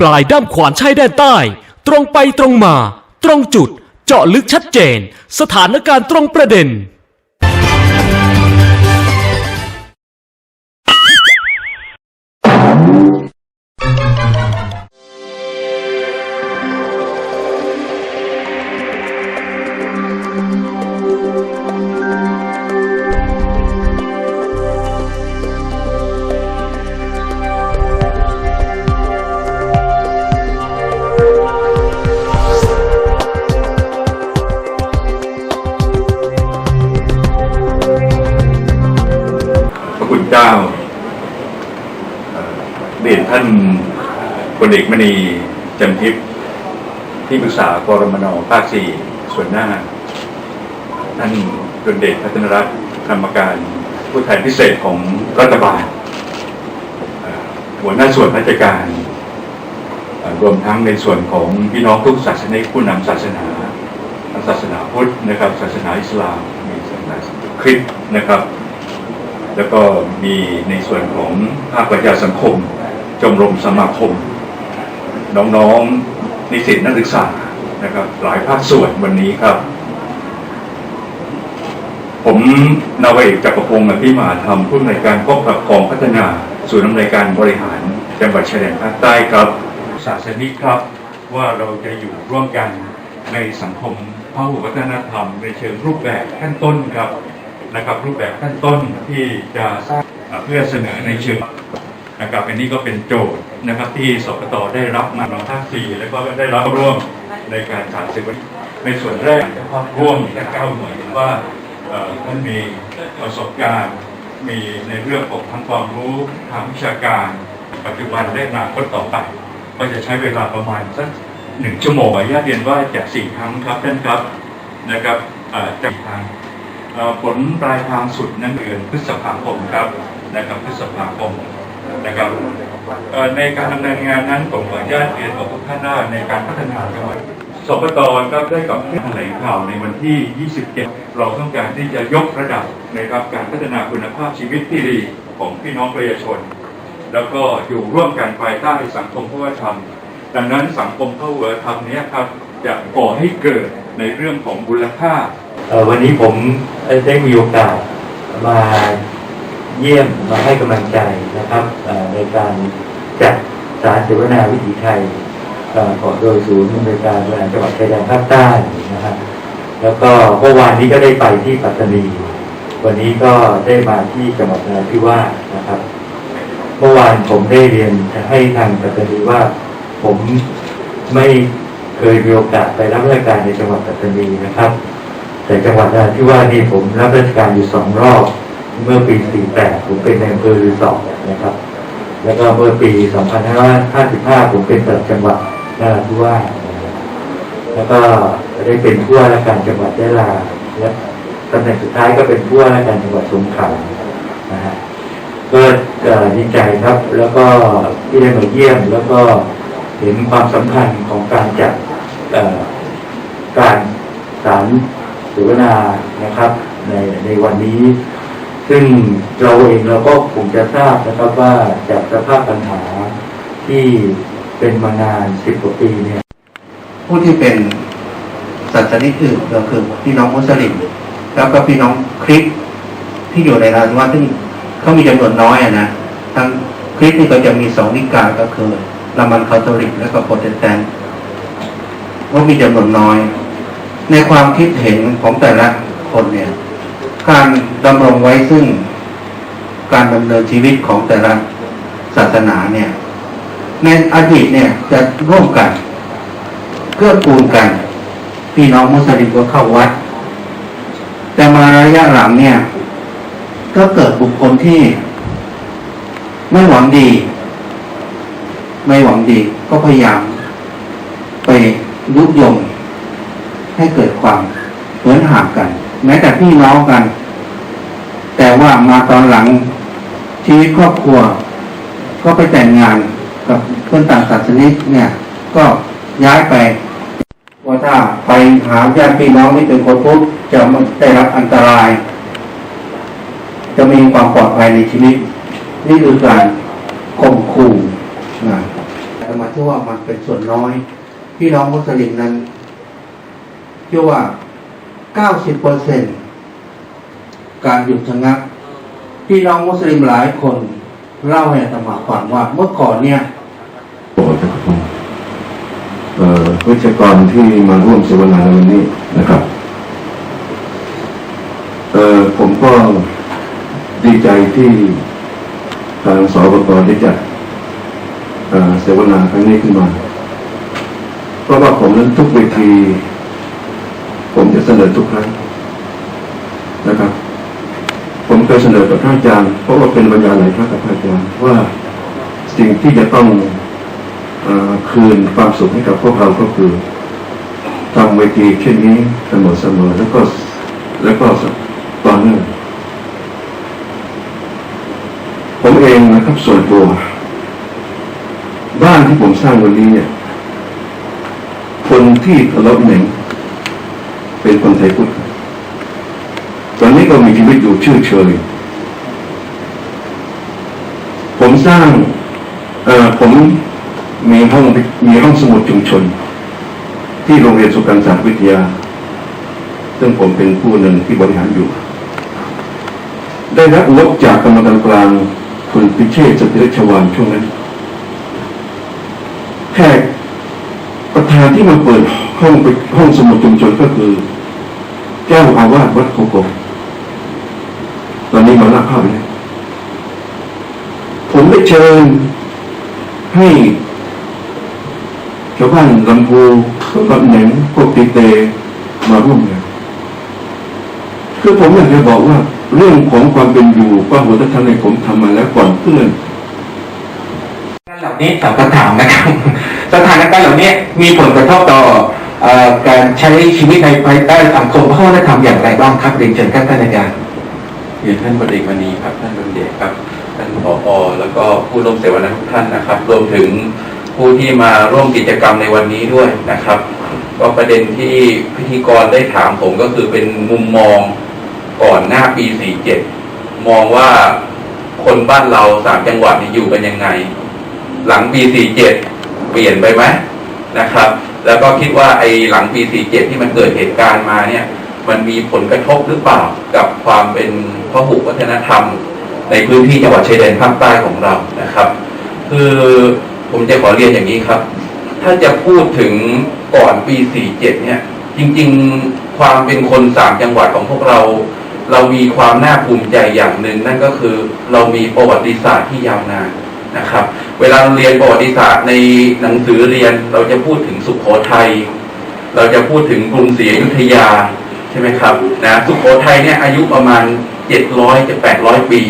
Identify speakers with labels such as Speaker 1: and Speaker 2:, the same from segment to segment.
Speaker 1: ปลายด้ามขวานชายแดนใต้ ตรงไปตรงมา ตรงจุด เจาะลึกชัดเจน สถานการณ์ตรงประเด็น
Speaker 2: เจ้าเดชท่านพลเอกมณีจันทิพย์ที่ปรึกษากรมนภาคสี่ส่วนหน้า ท่านพลเดชพัฒนรัตน์กรรมการผู้แทนพิเศษของรัฐบาล หัวหน้าส่วนราชการ รวมทั้งในส่วนของพี่น้องทุกศาสนาผู้นำศาสนาศาสนาพุทธนะครับ ศาสนาอิสลามมีศาสนาคริสต์นะครับ แล้วก็มีในส่วนของภาคประชาสังคมชมรมสมาคม น้องๆนิสิตนักศึกษานะครับหลายภาคส่วนวันนี้ครับ ผมนาวเอกจักรพงศ์อภิมาธรรมผู้อำนวยการกองกับกองพัฒนาศูนย์อำนวยการบริหารจังหวัดชายแดนภาคใต้ครับ ศาสนิกครับว่าเราจะอยู่ร่วมกันในสังคมพหุวัฒนธรรมในเชิงรูปแบบขั้นต้นครับ นะครับรูปแบบขั้นต้นที่จะสร้างเพื่อเสนอในเชิงนะครับอันนี้ก็เป็นโจทย์นะครับที่สกตได้รับมาเราภาคสี่แล้วก็ได้รับร่วมในการสารสิบในส่วนแรกจะภาพร่วมและก้าวหน่วยว่าท่านมีประสบการณ์มีในเรื่องของทั้งความรู้ทางวิชาการปัจจุบันและอนาคตต่อไป ก็จะใช้เวลาประมาณสักหนึ่งชั่วโมงอนุญาตเรียนว่าจะสี่ครั้งครับท่านครับนะครับเอ่อจะทาง ผลปลายทางสุดนั้นเดือนพฤษภาคมครับนะครับพฤษภาคมนะครับในการดำเนินงานนั้นผมขออนุญาตเรียนกับทุกท่านว่าในการพัฒนาจังหวัดสปตก็ได้กับแถลงข่าวในวันที่ 27 เราต้องการที่จะยกระดับนะครับการพัฒนาคุณภาพชีวิตที่ดีของพี่น้องประชาชน แล้วก็อยู่ร่วมกันภายใต้สังคมพหุธรรม ดังนั้นสังคมพหุธรรมนี้ครับจะก่อให้เกิดในเรื่องของมูลค่า
Speaker 3: วันนี้ผมได้มีโอกาสมาเยี่ยมมาให้กำลังใจนะครับในการจัดสารเสวนาวิถีไทยก่อของโดยศูนย์อำนการบริหารจังหวัดชายแดนภาคใต้นะครับแล้วก็เมื่อวานนี้ก็ได้ไปที่ปัตตานี วันนี้ก็ได้มาที่จังหวัดนราธิวาสนะครับ เมื่อวานผมได้เรียนให้ทางปัตตานีว่า ผมไม่เคยมีโอกาสไปรับราชการในจังหวัดปัตตานีนะครับ แต่จังหวัดนราธิวาสนี่ผมรับราชการอยู่สองรอบ เมื่อปี 48 ผมเป็นในอำเภอรือสองนะครับ แล้วก็เมื่อปี 2555 ผมเป็นปลัดจังหวัดนราธิวาสแล้วก็ได้เป็นผู้ว่าราชการจังหวัดยะลาและตำแหน่งสุดท้ายก็เป็นผู้ว่าราชการจังหวัดสงขลานะฮะก็ดีใจครับ แล้วก็ที่ได้มาเยี่ยมแล้วก็เห็นความสำคัญของการจัดการสาร เสวนานะครับในในวันนี้ ซึ่งเราเองเราก็คงจะทราบนะครับว่าจากสภาพปัญหาที่เป็นมานานสิบกว่าปีเนี่ย
Speaker 4: ผู้ที่เป็นศาสนิกอื่นก็คือพี่น้องมุสลิมแล้วก็พี่น้องคริสที่อยู่ในราชวัฒน์ซึ่งเขามีจำนวนน้อยนะทั้งคริสนี่ก็จะมีสองนิกายก็คือรามันคาทอลิกและก็โปรเตสแตนต์ว่ามีจำนวนน้อย ในความคิดเห็นของแต่ละคนเนี่ย การดำรงไว้ซึ่งการดำเนินชีวิตของแต่ละศาสนาเนี่ย ในอดีตเนี่ยจะร่วมกันเกื้อกูลกัน พี่น้องมุสลิมก็เข้าวัด แต่มาระยะหลังเนี่ย ก็เกิดบุคคลที่ ไม่หวังดี ไม่หวังดีก็พยายามไปยุยง ให้เกิดความเหมือนห่างกัน แม้แต่พี่น้องกัน แต่ว่ามาตอนหลังชีวิตครอบครัว ก็ไปแต่งงานกับคนต่างศาสนิกเนี่ย ก็ย้ายไปว่าถ้าไปหาญาติพี่น้องที่เป็นคนพุทธจะไม่ได้รับอันตราย จะมีความปลอดภัยในชีวิต นี่คือการข่มขู่นะแต่มาเชื่อว่ามันเป็นส่วนน้อย พี่น้องมุสลิมนั้น เชื่อว่า 90เปอร์เซ็นการหยุดชะงักพี่น้องมุสลิมหลายคนเล่าให้อาตมาฟังว่าเมื่อก่อนเนี่ย
Speaker 5: โปรดนะครับผมเอ่อวิทยากรที่มาร่วมเสวนาในวันนี้นะครับเอ่อผมก็ดีใจที่ทางสบกได้จัดเอ่อเสวนาครั้งนี้ขึ้นมา เพราะว่าผมนั้นทุกเวที เสนอทุกครั้งนะครับ ผมเคยเสนอกับท่านอาจารย์เพราะว่าเป็นบรรยายหลายครั้งกับท่านอาจารย์ว่าสิ่งที่จะต้องอคืนความสุขให้กับพวกเราก็คือทำเวทีเช่นนี้เสมอๆแล้วก็แล้วก็ต่อเนื่องผมเองนะครับส่วนตัว บ้านที่ผมสร้างวันนี้เนี่ย คนที่ทะเลาะเหน่ง เป็นคนไทยพุทธตอนนี้ก็มีชีวิตอยู่ชื่อเชยผมสร้างเอ่อผมมีห้องมีห้องสมุดชุมชน ที่โรงเรียนสุขันศาสตร์วิทยา ซึ่งผมเป็นผู้หนึ่งที่บริหารอยู่ ได้รับงบจากกรรมการกลางคุณพิเชษฐ์สติรชวานช่วงนั้นแขกประธานที่มาเปิดห้องห้องสมุดชุมชนก็คือ เจ้าอาวาสวัดโคโกตอนนี้มาลาภาพไปแล้วผมได้เชิญให้ชาวบ้านลำพูพวกลำเหน่งพวกตีเตมาร่วมงานคือผมอยากจะบอกว่า เรื่องของความเป็นอยู่ความหัวธรรมในผมทำมาแล้วก่อนเพื่อน
Speaker 6: เหล่านี้ตอบคำถามนะครับสถานการณ์เหล่านี้มีผลกระทบต่อ การใช้ชีวิตในภายใต้สังคมวัฒนธรรมอย่างไรบ้างครับเรียนเชิญครับท่านอาจารย์
Speaker 7: เรียนท่านบดีมณีครับท่านบดีครับท่านผอแล้วก็ผู้ร่วมเสวนาทุกท่านนะครับ รวมถึงผู้ที่มาร่วมกิจกรรมในวันนี้ด้วยนะครับ ก็ประเด็นที่พิธีกรได้ถามผมก็คือเป็นมุมมองก่อนหน้าปี 47 มองว่าคนบ้านเราสามจังหวัดนี่อยู่กันยังไง หลังปี 47 เปลี่ยนไปไหมนะครับ แล้วก็คิดว่าไอ้หลังปี 47 ที่มันเกิดเหตุการณ์มาเนี่ย มันมีผลกระทบหรือเปล่ากับความเป็นพหุวัฒนธรรม ในพื้นที่จังหวัดชายแดนภาคใต้ของเรานะครับ คือผมจะขอเรียนอย่างนี้ครับ ถ้าจะพูดถึงก่อนปี 47 เนี่ย จริงๆความเป็นคนสามจังหวัดของพวกเรา เรามีความน่าภูมิใจอย่างหนึ่งนั่นก็คือเรามีประวัติศาสตร์ที่ยาวนานนะครับ เวลาเราเรียนประวัติศาสตร์ในหนังสือเรียนเราจะพูดถึงสุขโขทัยเราจะพูดถึงกรุงศรีอยุธยาใช่ไหมครับนะสุขโขทัยเนี่ยอายุประมาณ700จะ800ปี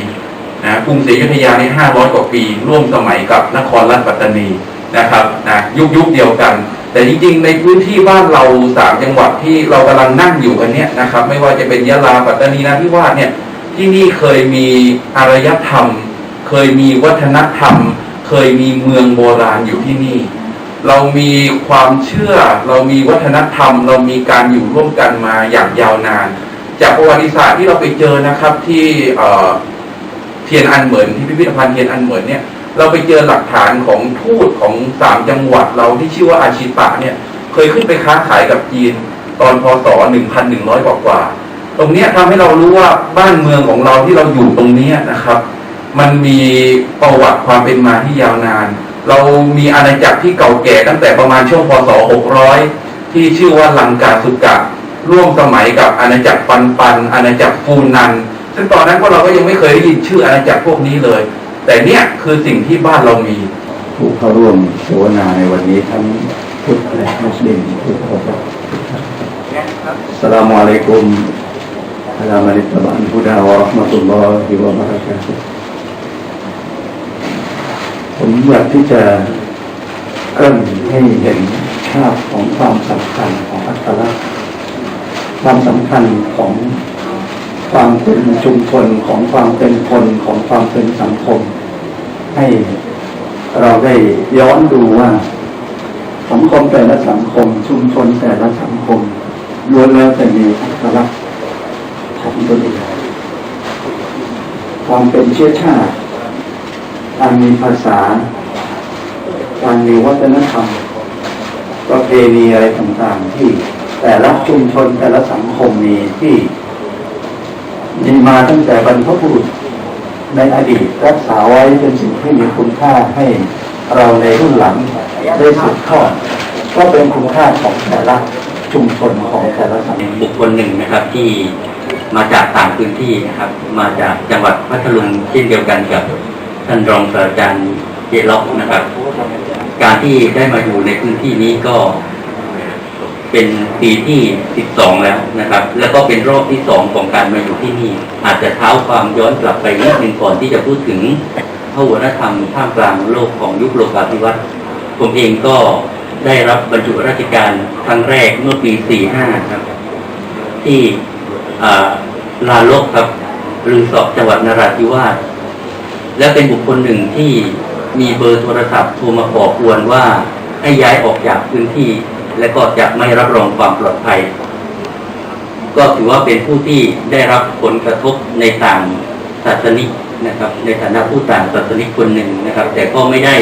Speaker 7: นะกรุงศรีอยุธยานี่500กว่าปี ร่วมสมัยกับนครราชปัตตานีนะครับนะยุคยุคเดียวกัน แต่จริงๆ ในพื้นที่บ้านเราสามจังหวัดที่เรากำลังนั่งอยู่กันเนี่ยนะครับ ไม่ว่าจะเป็นยะลาปัตตานีนราธิวาสเนี่ยที่นี่เคยมีอารยธรรม เคยมีวัฒนธรรม เคยมีเมืองโบราณอยู่ที่นี่ เรามีความเชื่อ เรามีวัฒนธรรม เรามีการอยู่ร่วมกันมาอย่างยาวนาน จากประวัติศาสตร์ที่เราไปเจอนะครับที่เทียนอันเหมือนที่พิพิธภัณฑ์เทียนอันเหมือนเนี่ยเราไปเจอหลักฐานของทูตของสามจังหวัดเราที่ชื่อว่าอาชิตะเนี่ยเคยขึ้นไปค้าขายกับจีนตอนพศ 1,100 กว่ากว่า ตรงนี้ทำให้เรารู้ว่าบ้านเมืองของเราที่เราอยู่ตรงนี้นะครับ มันมีประวัติความเป็นมาที่ยาวนาน เรามีอาณาจักรที่เก่าแก่ตั้งแต่ประมาณช่วงพศ 600 ที่ชื่อว่าลังกาสุกะ ร่วมสมัยกับอาณาจักรปันปัน อาณาจักรฟูนัน ซึ่งตอนนั้นพวกเราก็ยังไม่เคยได้ยินชื่ออาณาจักรพวกนี้เลย แต่เนี่ยคือสิ่งที่บ้านเรามี
Speaker 3: ผู้เข้าร่วมเสวนาในวันนี้ทั้งพุทธและมุสลิมทุกคนครับสลามอะลัยกุมอะล ผมอยากที่จะเริ่นให้เห็นภาพของความสำคัญของอัตลักษณ์ความสำคัญของความเป็นชุมชนของความเป็นคนของความเป็นสังคม ให้เราได้ย้อนดูว่า สังคมแต่ละสังคม ชุมชนแต่ละสังคมล้วนแล้วแต่มีอัตลักษณ์ของตัวเองความเป็นเชื้อชาติ การมีภาษา การมีวัฒนธรรม ประเพณีอะไรต่างๆที่แต่ละชุมชนแต่ละสังคมมีที่มีมาตั้งแต่บรรพบุรุษในอดีตรักษาไว้เป็นสิ่งที่มีคุณค่าให้เราในรุ่นหลังได้สืบทอดก็เป็นคุณค่าของแต่ละชุมชนของแต่ละสังคม
Speaker 8: บุคคลหนึ่งนะครับที่มาจากต่างพื้นที่นะครับ มาจากจังหวัดพัทลุงเช่นเดียวกันกับ ท่านรองศาสตราจารย์เจล็อกนะครับ การที่ได้มาอยู่ในพื้นที่นี้ก็เป็นปีที่ 12 แล้วนะครับ แล้วก็เป็นรอบที่สองของการมาอยู่ที่นี่ อาจจะเท้าความย้อนกลับไปนิดนึงก่อนที่จะพูดถึงพระวัฒนธรรมท่ามกลางโลกของยุคโลกาภิวัตน์ผมเองก็ได้รับบรรจุราชการครั้งแรกเมื่อปี 45 ครับ ที่ลาโลกครับรือสอบจังหวัดนราธิวาส และเป็นบุคคลหนึ่งที่มีเบอร์โทรศัพท์โทรมาขอควรว่าให้ย้ายออกจากพื้นที่ และก็จะไม่รับรองความปลอดภัย ก็ถือว่าเป็นผู้ที่ได้รับผลกระทบในต่างศาสนิกนะครับ ในฐานะผู้ต่างศาสนิกคนหนึ่งนะครับ แต่ก็ไม่ได้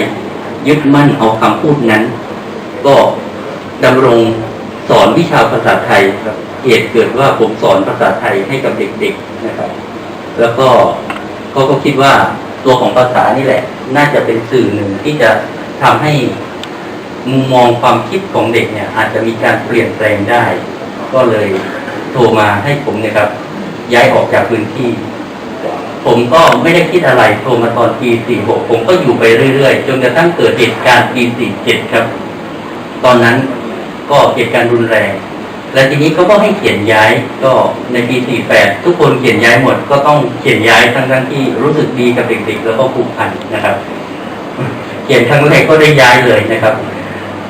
Speaker 8: ยึดมั่นเอาคำพูดนั้น ก็ดำรงสอนวิชาภาษาไทยครับเหตุเกิดว่าผมสอนภาษาไทยให้กับเด็กๆนะครับ แล้วก็เขาก็คิดว่า ตัวของภาษานี่แหละ น่าจะเป็นสื่อหนึ่งที่จะทำให้มุมมองความคิดของเด็กเนี่ย อาจจะมีการเปลี่ยนแปลงได้ ก็เลยโทรมาให้ผมเนะครับ ย้ายออกจากพื้นที่ ผมก็ไม่ได้คิดอะไรโทรมาตอนปี46ผมก็อยู่ไปเรื่อยๆ จนกระทั่งเกิดเหตุการณ์ปี47ครับ ตอนนั้นก็เหตุการณ์รุนแรง และทีนี้เขาก็ให้เขียนย้ายก็ในปี 48 ทุกคนเขียนย้ายหมด ก็ต้องเขียนย้ายทั้งทั้งที่รู้สึกดีกับเด็กๆแล้วก็ผูกพันนะครับ เขียนครั้งแรกก็ได้ย้ายเลยนะครับ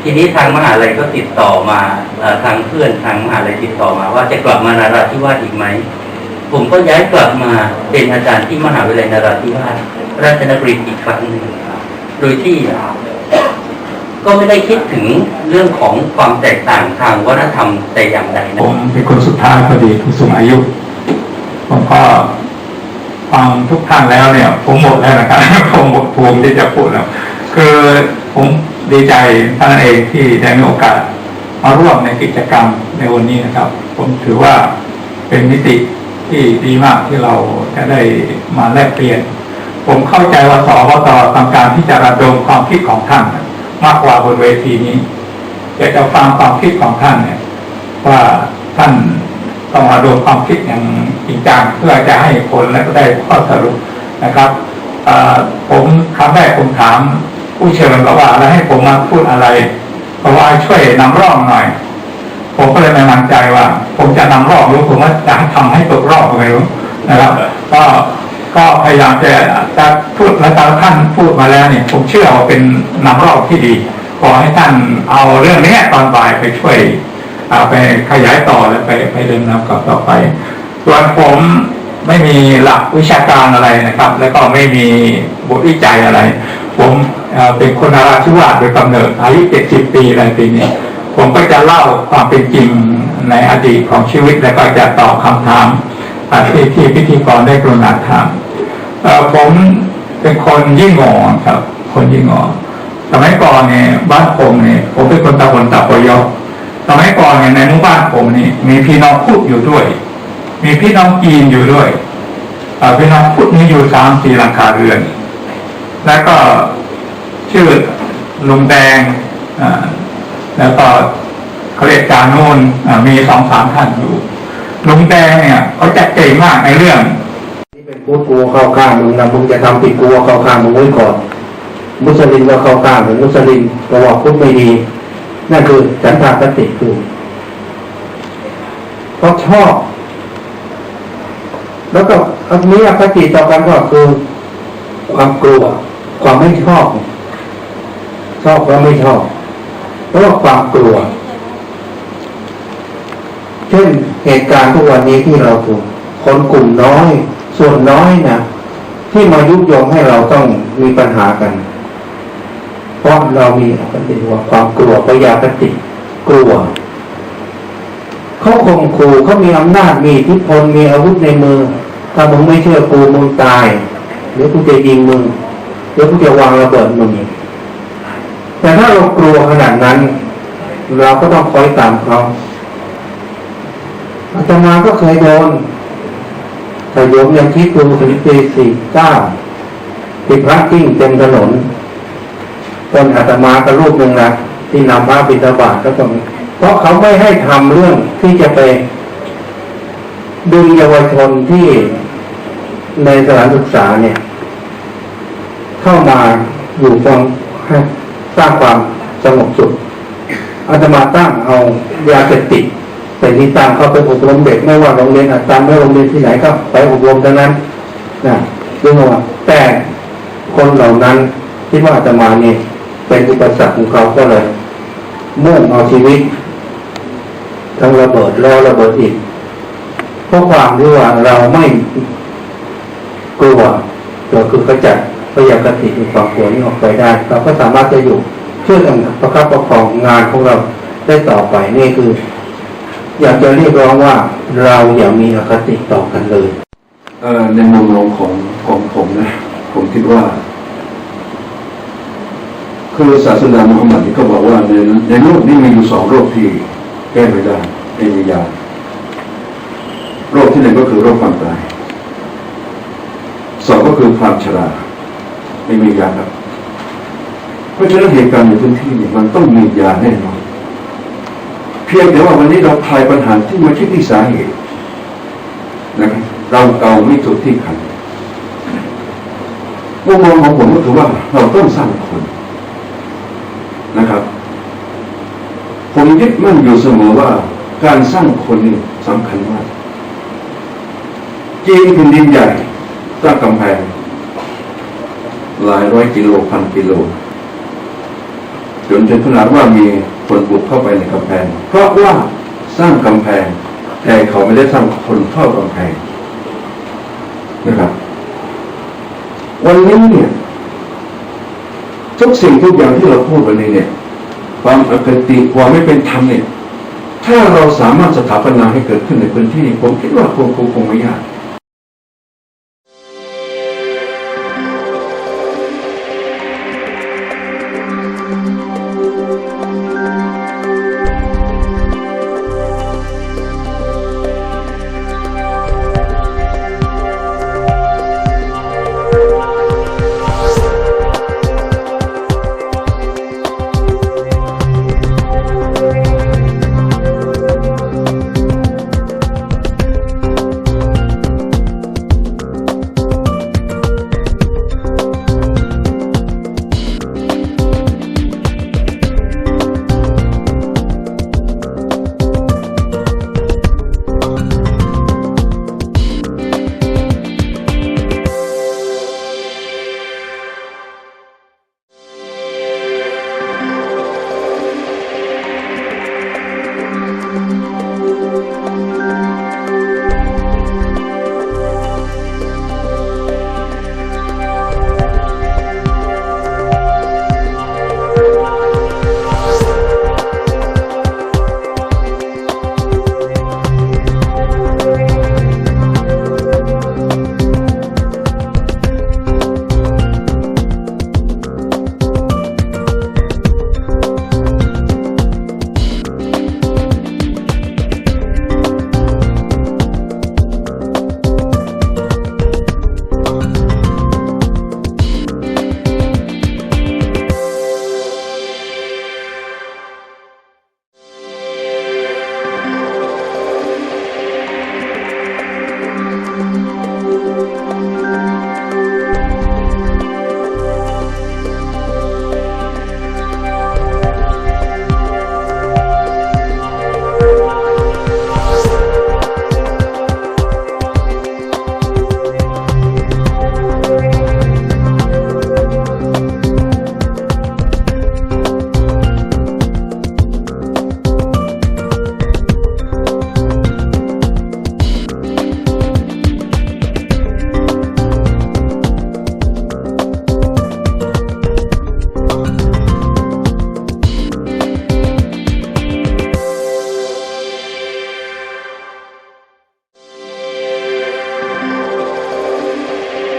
Speaker 8: ทีนี้ทางมหาลัยก็ติดต่อมาอทางเพื่อนทางมหาลัยติดต่อมา ว่าจะกลับมานาราธิวาสอีกไหมผมก็ย้ายกลับมาเป็นอาจารย์ที่มหาวิทยาลัยนาราธิวาสราชนครินทร์อีกครั้งหนึ่งโดยที่ ก็ไม่ได้คิดถึงเรื่องของความแตกต่างทางวัฒนธรรมแต่อย่างใดนะผ
Speaker 9: มเป็นคนสุดท้ายพอดีผู้สูงอายุผมก็ฟังทุกท่านแล้วเนี่ย ผมหมดแล้วนะครับผมหมดภูมิที่จะพูดแล้วคือผมดีใจท่านเองที่ได้มีโอกาสมาร่วมในกิจกรรมในวันนี้นะครับ ผมถือว่าเป็นมิติที่ดีมากที่เราจะได้มาแลกเปลี่ยน ผมเข้าใจว่าสอบตทำการที่จะระดมความคิดของท่าน มากกว่าบนเวทีนี้อยากจะฟังความคิดของท่านเนี่ย ว่าท่านต้องมาดูความคิดอย่างจริงจังเพื่อจะให้ผลและก็ได้ข้อสรุปนะครับผมครั้งแรกผมถาม ผู้เชิญก็ว่าแล้วให้ผมมาพูดอะไร เพราะว่าช่วยนำร่องหน่อย ผมก็เลยไม่มั่นใจว่า ผมจะนำร่องหรือผมว่าจะทำให้ตกรอบไม่รู้นะครับ ก็ ก็พยายามจะจะพูดแล้วตอนท่านพูดมาแล้วเนี่ยผมเชื่อว่าเป็นนำรองที่ดีขอให้ท่านเอาเรื่องนี้ตอนบ่ายไปช่วยไปขยายต่อแล้วไปไปเดินนำกับต่อไป ส่วนผมไม่มีหลักวิชาการอะไรนะครับ แล้วก็ไม่มีบทวิจัยอะไร ผมเป็นคนนาราธิวาสโดยกำเนิดอายุ70ปีอะไรปีนี้ผมก็จะเล่าความเป็นจริงในอดีตของชีวิต แล้วก็จะตอบคำถาม ที่ที่พิธีกรได้กรุณาถามผมเป็นคนยิ่งงอครับ คนยิ่งงอสมัยก่อนเนี่ยบ้านผมเนี่ยผมเป็นคนตำบลตาปอยอสมัยก่อนเนี่ยในหมู่บ้านผมนี่มีพี่น้องพุทธอยู่ด้วย มีพี่น้องจีนอยู่ด้วยพี่น้องพุทธนี่อยู่สามสี่หลังคาเรือน แล้วก็ชื่อลุงแดงแล้วก็เขาเรียกจานูนอ่ามีสองสามท่านอยู่ ลุงแดงเนี่ยเขาจะเก่งมากในเรื่อง
Speaker 4: ที่เป็นพูดกูเข้าข้างมึงนะมึงจะทำผิดกูเอาเข้าข้างมึงไว้ก่อนมุสลิมก็เข้าข้างมึงมุสลิมก็บอกพูดไม่ดีนั่นคือฉันทากติคือเพราะชอบ แล้วก็อันนี้อคติต่อกันก็คือความกลัว ความไม่ชอบ ชอบก็ไม่ชอบเพราะว่าความกลัว เหตุการณ์ทุกวันนี้ที่เราถูกคนกลุ่มน้อย ส่วนน้อยนะที่มายุยงให้เราต้องมีปัญหากัน เพราะเรามีอคติว่าความกลัวพยาคติกลัวเขาข่มขู่เขามีอำนาจมีอิทธิพลมีอาวุธในมือ ถ้ามึงไม่เชื่อกูมึงตายเดี๋ยวกูจะยิงมึงเดี๋ยวกูจะวางระเบิดมึงแต่ถ้าเรากลัวขนาดนั้น เราก็ต้องคอยตามเขา อาตมาก็เคยโดนแต่โยมยังคิดดูถึงปีสี่เก้าที่พระกิ้งเต็มถนนตนอาตมากับรูปหนึ่งนะที่นำพระบิณฑบาตก็ต้องเพราะเขาไม่ให้ทำเรื่องที่จะไปดึงเยาวชนที่ในสถานศึกษาเนี่ย เข้ามาอยู่ฟังสร้างความสงบสุขอาตมาตั้งเอายาเสพติด เป็นที่ตั้งเข้าไปอบรมเด็กไม่ว่าโรงเรียนอาจารย์ไม่โรงเรียนที่ไหนก็ไปอบรมทั้งนั้นนะดูว่าแต่คนเหล่านั้นที่ว่าอาตมาเนี่ยเป็นอุปสรรคของเขาก็เลยมุ่งเอาชีวิต ทั้งระเบิดแล้วระเบิดอีกเพราะความที่ว่าเราไม่กลัวก็คือขจัดพยากติในความกลัวนี้ออกไปได้ เราก็สามารถจะอยู่ช่วยกันประคับประคองงานของเราได้ต่อไปนี่คือ อยากจะเรียกร้องว่าเราอย่ามีอคติต่อกันเลย
Speaker 5: เออในมุมมองของของผมนะ ผมคิดว่า คือศาสนามุฮัมมัดนี่ก็บอกว่าในในโลกนี้มีอยู่สองโรคที่แก้ไม่ได้ไม่มียาโรคที่หนึ่งก็คือโรคความตายสองก็คือความชราไม่มียาครับเพราะฉะนั้นเหตุการณ์ในพื้นที่เนี่ยมันต้องมียาแน่นอน พียงแต่ว่าวันนี้เราคลายปัญหาที่มาที่ที่สาเหตุนะครับเราเกาไม่ถูกที่ขันมุมมองของผมก็คือว่าเราต้องสร้างคนนะครับผมยึดมั่นอยู่เสมอว่า การสร้างคนนี่สำคัญมากจีนแผ่นดินใหญ่สร้างกำแพงหลายร้อยกิโลพันกิโลจนถึงขนาดว่ามี คนบุกเข้าไปในกำแพง เพราะว่าสร้างกำแพง แต่เขาไม่ได้สร้างคนเข้ากำแพงนะครับ วันนี้เนี่ยทุกสิ่งทุกอย่างที่เราพูดวันนี้เนี่ย ความอคติความไม่เป็นธรรมเนี่ย ถ้าเราสามารถสถาปนาให้เกิดขึ้นในพื้นที่ผมคิดว่าคงคงคงไม่ยาก